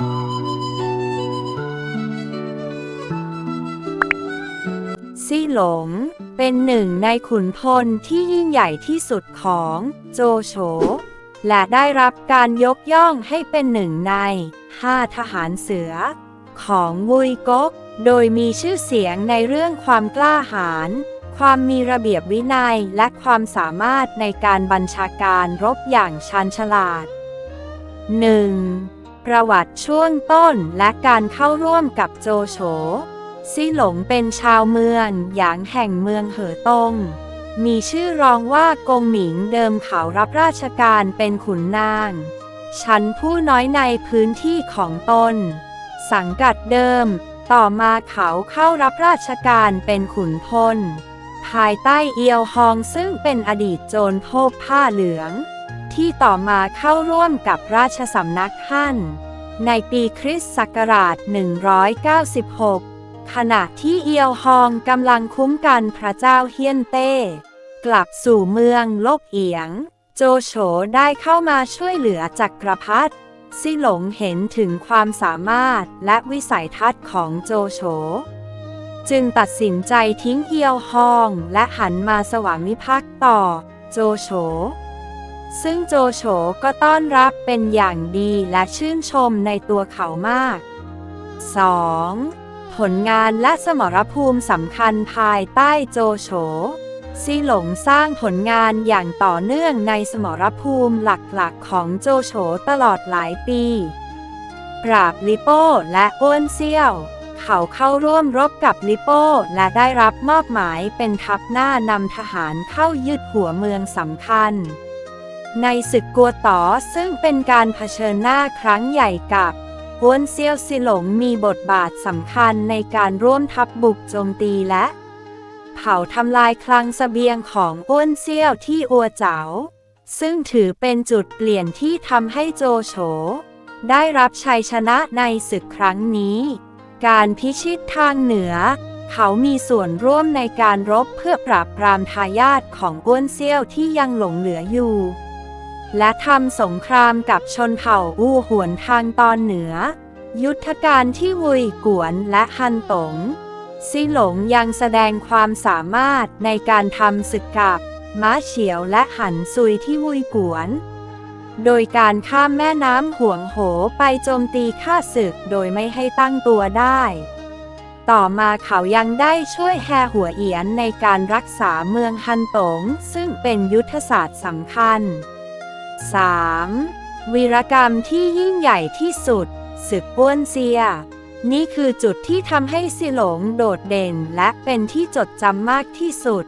ซี่หลง เป็นหนึ่งในขุนพลที่ยิ่งใหญ่ที่สุดของโจโฉ และได้รับการยกย่องให้เป็นหนึ่งในห้าทหารเสือ ของวุยก๊ก โดยมีชื่อเสียงในเรื่องความกล้าหาญความมีระเบียบวินัยและความสามารถในการบัญชาการรบอย่างชาญฉลาด 1. ประวัติช่วงต้นและการเข้าร่วมกับโจโฉซี่หลงเป็นชาวเมืองหยางแห่งเมืองเหอตง มีชื่อรองว่ากงหมิงเดิมเขารับราชการเป็นขุนนาง ชั้นผู้น้อยในพื้นที่ของตน สังกัดเดิม ต่อมาเขาเข้ารับราชการเป็นขุนพล ภายใต้เอียวฮองซึ่งเป็นอดีตโจรโพกผ้าเหลือง ที่ต่อมาเข้าร่วมกับราชสำนักฮั่นในปีคริสต์ศักราช 196 ขณะที่เอียวฮองกำลังคุ้มกันพระเจ้าเฮียนเต้ กลับสู่เมืองโลกเอียง โจโฉได้เข้ามาช่วยเหลือจักรพรรดิซี่หลงเห็นถึงความสามารถและวิสัยทัศน์ของโจโฉ จึงตัดสินใจทิ้งเอียวฮองและหันมาสวามิภักดิ์ต่อ โจโฉ ซึ่งโจโฉก็ต้อนรับเป็นอย่างดีและชื่นชมในตัวเขามาก 2. ผลงานและสมรภูมิสำคัญภายใต้โจโฉซีหลงสร้างผลงานอย่างต่อเนื่องในสมรภูมิหลักๆ ของโจโฉตลอดหลายปี ปราบลิโป้และอ้วนเซี่ยว เขาเข้าร่วมรบกับลิโป้และได้รับมอบหมายเป็นทัพหน้านำทหารเข้ายึดหัวเมืองสำคัญ ในศึกกัวต๋อซึ่งเป็นการเผชิญหน้าครั้งใหญ่กับอ้วนเซียวซิหลงมีบทบาทสำคัญในการร่วมทัพบุกโจมตีและ เผาทำลายคลังเสบียงของอ้วนเซียวที่อัวเจ๋าซึ่งถือเป็นจุดเปลี่ยนที่ทำให้โจโฉได้รับชัยชนะในศึกครั้งนี้ การพิชิตทางเหนือ เขามีส่วนร่วมในการรบเพื่อปราบปรามทายาทของอ้วนเซี่ยวที่ยังหลงเหลืออยู่ และทำสงครามกับชนเผ่าอู้หวนทางตอนเหนือ ยุทธการที่วุยกวนและฮันตงซีหลงยังแสดงความสามารถในการทำศึกกับม้าเฉียวและหันซุยที่วุยกวน โดยการข้ามแม่น้ำห่วงโหไปโจมตีข้าศึกโดยไม่ให้ตั้งตัวได้ ต่อมาเขายังได้ช่วยแฮหัวเอียนในการรักษาเมืองฮันตงซึ่งเป็นยุทธศาสตร์สำคัญ 3. วีรกรรมที่ยิ่งใหญ่ที่สุด ศึกป้วนเซีย นี่คือจุดที่ทำให้ซิหลงโดดเด่นและเป็นที่จดจำมากที่สุด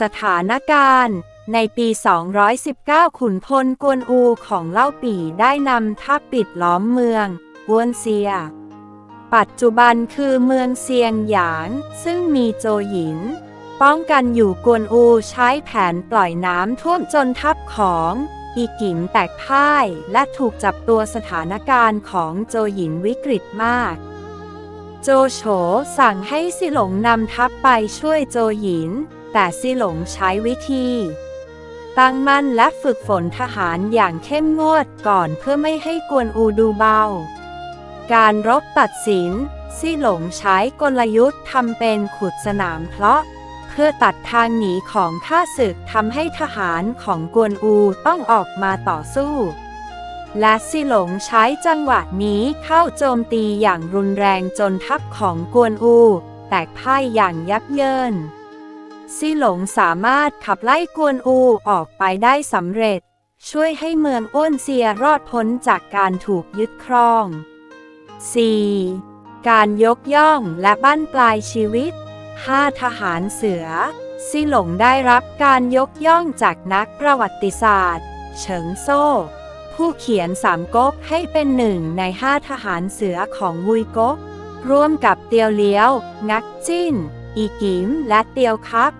สถานการณ์ในปี 219 ขุนพลกวนอูของเล่าปี่ได้นำทัพปิดล้อมเมืองกวนเซีย ปัจจุบันคือเมืองเซียงหยาง ซึ่งมีโจหยิน ป้องกันอยู่กวนอูใช้แผนปล่อยน้ำท่วมจนทัพของ อีกิมแตกพ่ายและถูกจับตัวสถานการณ์ของโจหยินวิกฤตมาก โจโฉสั่งให้ซิหลงนำทัพไปช่วยโจหยิน แต่ซิหลงใช้วิธี ตั้งมั่นและฝึกฝนทหารอย่างเข้มงวดก่อนเพื่อไม่ให้กวนอูดูเบา การรบตัดสินซีหลงใช้กลยุทธ์ทำเป็นขุดสนามเพราะ พื่อตัดทางหนีของข้าศึกทำให้ทหารของกวนอูต้องออกมาต่อสู้ และซีหลงใช้จังหวะนี้เข้าโจมตีอย่างรุนแรงจนทัพของกวนอู แตกพ่ายอย่างยับเยินซีหลงสามารถขับไล่กวนอูออกไปได้สำเร็จ ช่วยให้เมืองอ้วนเซียรอดพ้นจากการถูกยึดครอง 4. การยกย่องและบั้นปลายชีวิต 5. ทหารเสือซี่หลงได้รับการยกย่องจากนักประวัติศาสตร์ เฉิงโซ่ ผู้เขียนสามก๊กให้เป็นหนึ่งในห้าทหารเสือของวุยก๊ก ร่วมกับเตียวเลี้ยว งักจิ้น อีกิม และเตียวครับ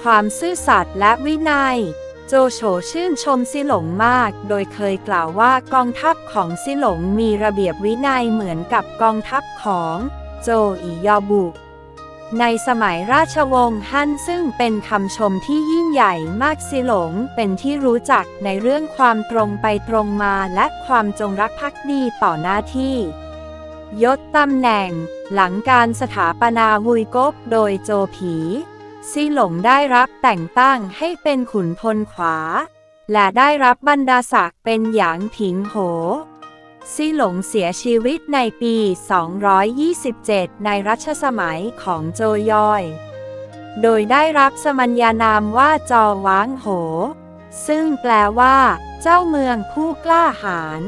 ความซื่อสัตย์และวินัย โจโฉชื่นชมซิหลงมาก โดยเคยกล่าวว่ากองทัพของซิหลงมีระเบียบวินัยเหมือนกับกองทัพของ โจอียอบุ ในสมัยราชวงศ์ฮั่นซึ่งเป็นคำชมที่ยิ่งใหญ่มากซิหลง เป็นที่รู้จักในเรื่องความตรงไปตรงมาและความจงรักภักดีต่อหน้าที่ยศตำแหน่ง หลังการสถาปนาฮุยกกโดยโจผีซิหลงได้รับแต่งตั้งให้เป็นขุนพลขวา และได้รับบรรดาศักดิ์เป็นหยางผิงโห ซี่หลงเสียชีวิตในปี 227 ในรัชสมัยของโจยอย โดยได้รับสมัญญานามว่าจอว้างโห ซึ่งแปลว่า เจ้าเมืองผู้กล้าหาญ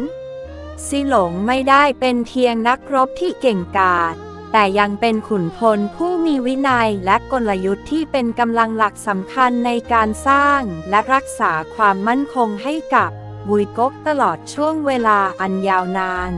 ซี่หลงไม่ได้เป็นเพียงนักรบที่เก่งกาจ แต่ยังเป็นขุนพลผู้มีวินัยและกลยุทธ์ที่เป็นกำลังหลักสำคัญในการสร้างและรักษาความมั่นคงให้กับ บุยก๊กตลอดช่วงเวลาอันยาวนาน